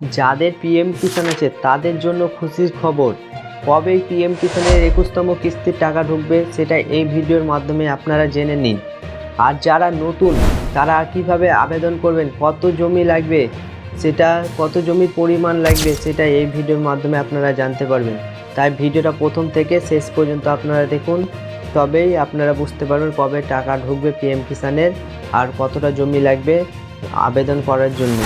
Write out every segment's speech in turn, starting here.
যাদের পিএম কিষাণ আছে, তাদের জন্য খুশির খবর। কবে পিএম কিষাণের একুশতম কিস্তির টাকা ঢুকবে, সেটা এই ভিডিওর মাধ্যমে আপনারা জেনে নিন। আর যারা নতুন, তারা কীভাবে আবেদন করবেন, কত জমি লাগবে, সেটা, কত জমির পরিমাণ লাগবে, সেটা এই ভিডিওর মাধ্যমে আপনারা জানতে পারবেন। তাই ভিডিওটা প্রথম থেকে শেষ পর্যন্ত আপনারা দেখুন, তবেই আপনারা বুঝতে পারবেন কবে টাকা ঢুকবে পিএম কিষাণের আর কতটা জমি লাগবে আবেদন করার জন্য।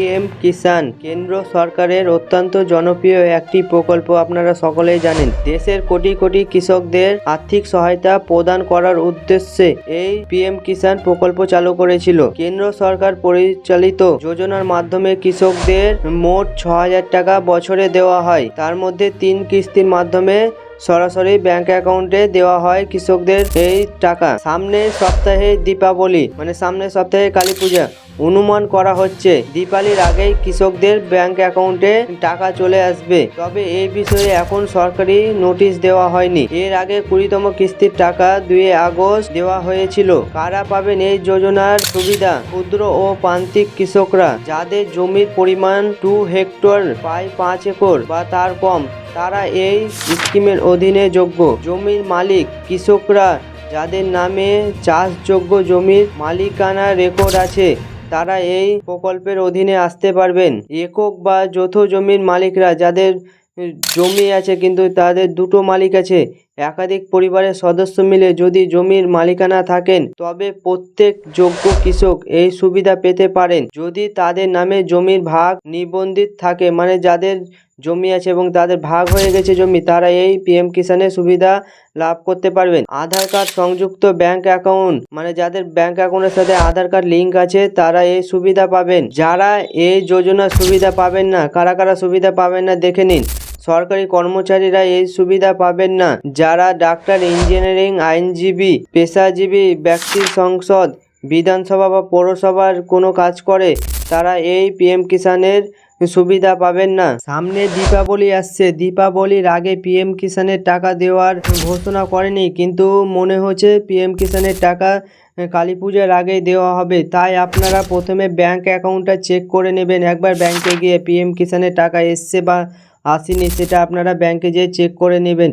পিএম কিষাণ কেন্দ্র সরকারের অত্যন্ত জনপ্রিয় একটি প্রকল্প আপনারা সকলেই জানেন। দেশের কোটি কোটি কৃষকদের আর্থিক সহায়তা প্রদান করার উদ্দেশ্যে এই পিএম কিষাণ প্রকল্প চালু করেছিল। কেন্দ্র সরকার পরিচালিত যোজনার মাধ্যমে কৃষকদের মোট ছ হাজার টাকা বছরে দেওয়া হয়। তার মধ্যে তিন কিস্তির মাধ্যমে সরাসরি ব্যাংক অ্যাকাউন্টে দেওয়া হয় কৃষকদের এই টাকা। সামনের সপ্তাহে দীপাবলি মানে সামনের সপ্তাহে কালী পূজা অনুমান করা হচ্ছে, দীপালির আগেই কৃষকদের ব্যাংক অ্যাকাউন্টে টাকা চলে আসবে। তবে এই বিষয়ে এখন সরকারি নোটিশ দেওয়া হয়নি। এর আগে কুড়িতম কিস্তির টাকা দুই আগস্ট দেওয়া হয়েছিল। কারা পাবেন এই যোজনার সুবিধা? ক্ষুদ্র ও প্রান্তিক কৃষকরা, যাদের জমির পরিমাণ টু হেক্টর প্রায় পাঁচ একর বা তার কম, তারা এই স্কিমের অধীনে যোগ্য। জমির মালিক, কৃষকরা, যাদের নামে চাষযোগ্য জমির মালিকানা রেকর্ড আছে তারা এই প্রকল্পের অধীনে আসতে পারবেন। একক বা যৌথ জমির মালিকরা যাদের জমি আছে, কিন্তু তাদের দুটো মালিক আছে একাধিক পরিবারের সদস্য মিলে যদি জমির মালিকানা থাকেন, তবে প্রত্যেক যোগ্য কৃষক এই সুবিধা পেতে পারেন। যদি তাদের নামে জমির ভাগ নিবন্ধিত থাকে মানে যাদের জমি আছে এবং তাদের ভাগ হয়ে গেছে জমি, তারা এই পিএম কিষাণের সুবিধা লাভ করতে পারবেন। আধার কার্ড সংযুক্ত ব্যাংক অ্যাকাউন্ট মানে যাদের ব্যাংক অ্যাকাউন্টের সাথে আধার কার্ড লিঙ্ক আছে, তারা এই সুবিধা পাবেন। যারা এই যোজনার সুবিধা পাবেন না, কারা কারা সুবিধা পাবেন না, দেখে নিন। সরকারি কর্মচারীরা এই সুবিধা পাবেন না। যারা ডাক্তার, ইঞ্জিনিয়ারিং আইনজীবী, পেশাজীবী, ব্যক্তি সংসদ, বিধানসভা বা পৌরসভার কোনো কাজ করে, তারা এই পিএম কিষাণের সুবিধা পাবেন না। সামনে দীপাবলি আসছে। দীপাবলির আগে পিএম কিষাণের টাকা দেওয়ার ঘোষণা করেনি, কিন্তু মনে হচ্ছে পিএম কিষাণের টাকা কালী পূজার আগে দেওয়া হবে। তাই আপনারা প্রথমে ব্যাংক অ্যাকাউন্টটা চেক করে নেবেন। একবার ব্যাংকে গিয়ে পিএম কিষাণের টাকা এসছে বা আসেনি সেটা আপনারা ব্যাংকে যেয়ে চেক করে নেবেন।